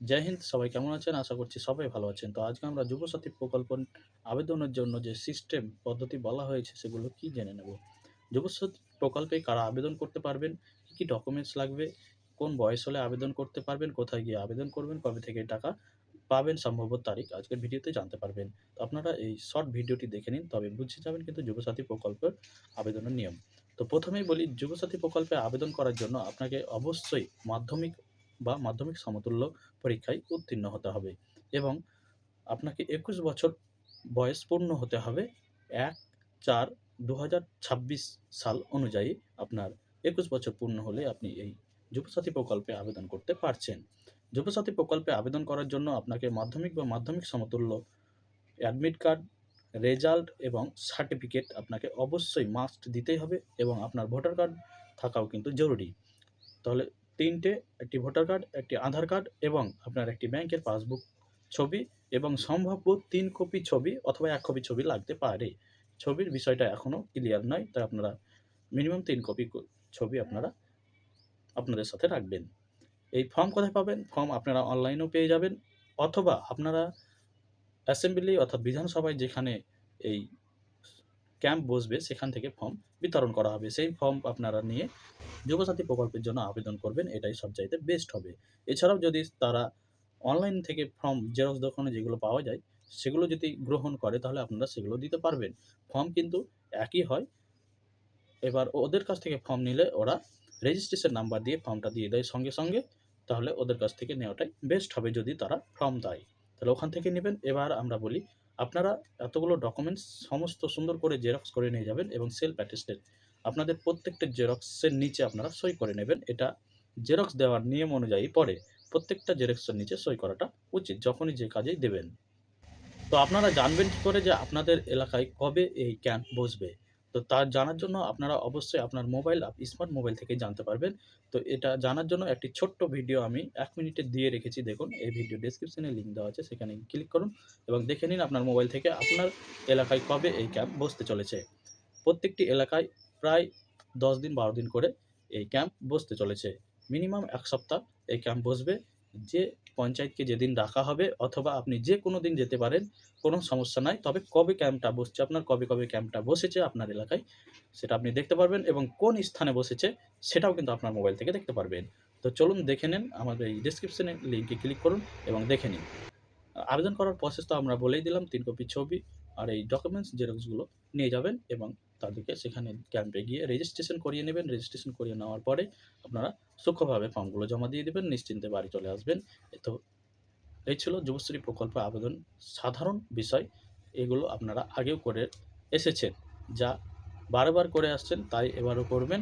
জয় হিন্দ, সবাই কেমন আছেন? আশা করছি সবাই ভালো আছেন। তো আজকে আমরা যুবসাথী প্রকল্প আবেদনের জন্য যে সিস্টেম পদ্ধতি বলা হয়েছে, সেগুলো কি জেনে নেব? যুবসাথী প্রকল্পে কারা আবেদন করতে পারবেন? কী কী ডকুমেন্টস লাগবে? কোন বয়স হলে আবেদন করতে পারবেন? কোথায় গিয়ে আবেদন করবেন? কবে থেকে টাকা পাবেন? সম্ভবত তারিখ আজকের ভিডিওতে জানতে পারবেন। তো আপনারা এই শর্ট ভিডিওটি দেখে নিন, তবে বুঝে যাবেন কিন্তু যুবসাথী প্রকল্পের আবেদনের নিয়ম। তো প্রথমেই বলি, যুবসাথী প্রকল্পে আবেদন করার জন্য আপনাকে অবশ্যই মাধ্যমিক বা মাধ্যমিক সমতুল্য পরীক্ষায় উত্তীর্ণ হতে হবে এবং আপনাকে একুশ বছর বয়স পূর্ণ হতে হবে এক চার দু সাল অনুযায়ী আপনার একুশ বছর পূর্ণ হলে আপনি এই যুবসাথী প্রকল্পে আবেদন করতে পারছেন। যুবসাথী প্রকল্পে আবেদন করার জন্য আপনাকে মাধ্যমিক বা মাধ্যমিক সমতুল্য অ্যাডমিট কার্ড, রেজাল্ট এবং সার্টিফিকেট আপনাকে অবশ্যই মাস্ট দিতেই হবে এবং আপনার ভোটার কার্ড থাকাও কিন্তু জরুরি। তাহলে তিনটে, একটি ভোটার কার্ড, একটি আধার কার্ড এবং আপনার একটি ব্যাংকের পাসবুক ছবি এবং সম্ভাব্য তিন কপি ছবি অথবা এক কপি ছবি লাগতে পারে। ছবির বিষয়টা এখনও ক্লিয়ার নয়, তাই আপনারা মিনিমাম তিন কপি ছবি আপনারা আপনাদের সাথে রাখবেন। এই ফর্ম কোথায় পাবেন? ফর্ম আপনারা অনলাইনেও পেয়ে যাবেন অথবা আপনারা অ্যাসেম্বলি অর্থাৎ বিধানসভায় যেখানে এই ক্যাম্প বসবে, সেখান থেকে ফর্ম বিতরণ করা হবে। সেই ফর্ম আপনারা নিয়ে যুবসাথী প্রকল্পের জন্য আবেদন করবেন, এটাই সবচাইতে বেস্ট হবে। এছাড়াও যদি তারা অনলাইন থেকে ফর্ম জেরক্স দোকানে যেগুলো পাওয়া যায়, সেগুলো যদি গ্রহণ করে, তাহলে আপনারা সেগুলো দিতে পারবেন। ফর্ম কিন্তু একই হয়। এবার ওদের কাছ থেকে ফর্ম নিলে ওরা রেজিস্ট্রেশন নাম্বার দিয়ে ফর্মটা দিয়ে দেয় সঙ্গে সঙ্গে, তাহলে ওদের কাছ থেকে নেওয়াটাই বেস্ট হবে যদি তারা ফর্ম দেয়। তাহলে ওখান থেকে নেবেন। এবার আমরা বলি আপনারা এতগুলো ডকুমেন্টস সমস্ত সুন্দর করে জেরক্স করে নিয়ে যাবেন এবং সেলফ অ্যাটেস্টেড আপনাদের প্রত্যেকটা জেরক্সের নিচে আপনারা সই করে নেবেন। এটা জেরক্স দেওয়ার নিয়ম অনুযায়ী পরে প্রত্যেকটা জেরক্সের নিচে সই করাটা উচিত, যখনই যে কাজেই দেবেন। তো আপনারা জানবেন কী করে যে আপনাদের এলাকায় কবে এই ক্যাম্প বসবে? তো তার জানার জন্য আপনারা অবশ্যই আপনার মোবাইল স্মার্ট মোবাইল থেকে জানতে পারবেন। তো এটা জানার জন্য একটি ছোট্ট ভিডিও আমি এক মিনিটে দিয়ে রেখেছি। দেখুন, এই ভিডিও ডেসক্রিপশনে লিঙ্ক দেওয়া আছে, সেখানে ক্লিক করুন এবং দেখে নিন আপনার মোবাইল থেকে আপনার এলাকায় কবে এই ক্যাম্প বসতে চলেছে। প্রত্যেকটি এলাকায় প্রায় দশ দিন, বারো দিন করে এই ক্যাম্প বসতে চলেছে। মিনিমাম এক সপ্তাহ এই ক্যাম্প বসবে। যে পঞ্চায়েতকে যেদিন ডাকা হবে অথবা আপনি যে কোনো দিন যেতে পারেন, কোনো সমস্যা নাই। তবে কবে ক্যাম্পটা বসছে আপনার, কবে কবে ক্যাম্পটা বসেছে আপনার এলাকায়, সেটা আপনি দেখতে পারবেন এবং কোন স্থানে বসেছে সেটাও কিন্তু আপনার মোবাইল থেকে দেখতে পারবেন। তো চলুন দেখে নিন, আমাদের এই ডিসক্রিপশনে লিঙ্কে ক্লিক করুন এবং দেখে নিন। আবেদন করার প্রসেস তো আমরা বলেই দিলাম, তিন কপি ছবি আর এই ডকুমেন্টস জেরক্সগুলো নিয়ে যাবেন এবং তাদেরকে সেখানে ক্যাম্পে গিয়ে রেজিস্ট্রেশন করিয়ে নেবেন। রেজিস্ট্রেশন করিয়ে নেওয়ার পরে আপনারা সূক্ষ্মভাবে ফর্মগুলো জমা দিয়ে দেবেন, নিশ্চিন্তে বাড়ি চলে আসবেন। তো এই ছিল যুবশ্রী প্রকল্প আবেদন। সাধারণ বিষয়, এগুলো আপনারা আগেও করে এসেছেন। যা বারবার করে আসছেন, তাই এবারও করবেন।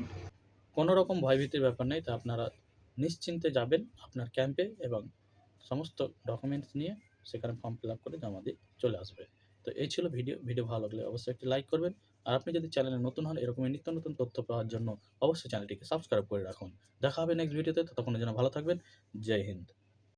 কোনো রকম ভয়ভীতির ব্যাপার নেই, তা আপনারা নিশ্চিন্তে যাবেন আপনার ক্যাম্পে এবং সমস্ত ডকুমেন্টস নিয়ে সেখানে ফর্ম ফিল আপ করে জমা দিয়ে চলে আসবে তো এই ছিল ভিডিও। ভিডিও ভালো লাগলে অবশ্যই একটি লাইক করবেন। আর আপনি যদি চ্যানেলে নতুন হন এরকমই নিত্য নতুন তথ্য পাওয়ার জন্য অবশ্যই চ্যানেলটিকে সাবস্ক্রাইব করে রাখুন। দেখা হবে নেক্সট ভিডিওতে ততক্ষণের জন্য ভালো থাকবেন। জয় হিন্দ।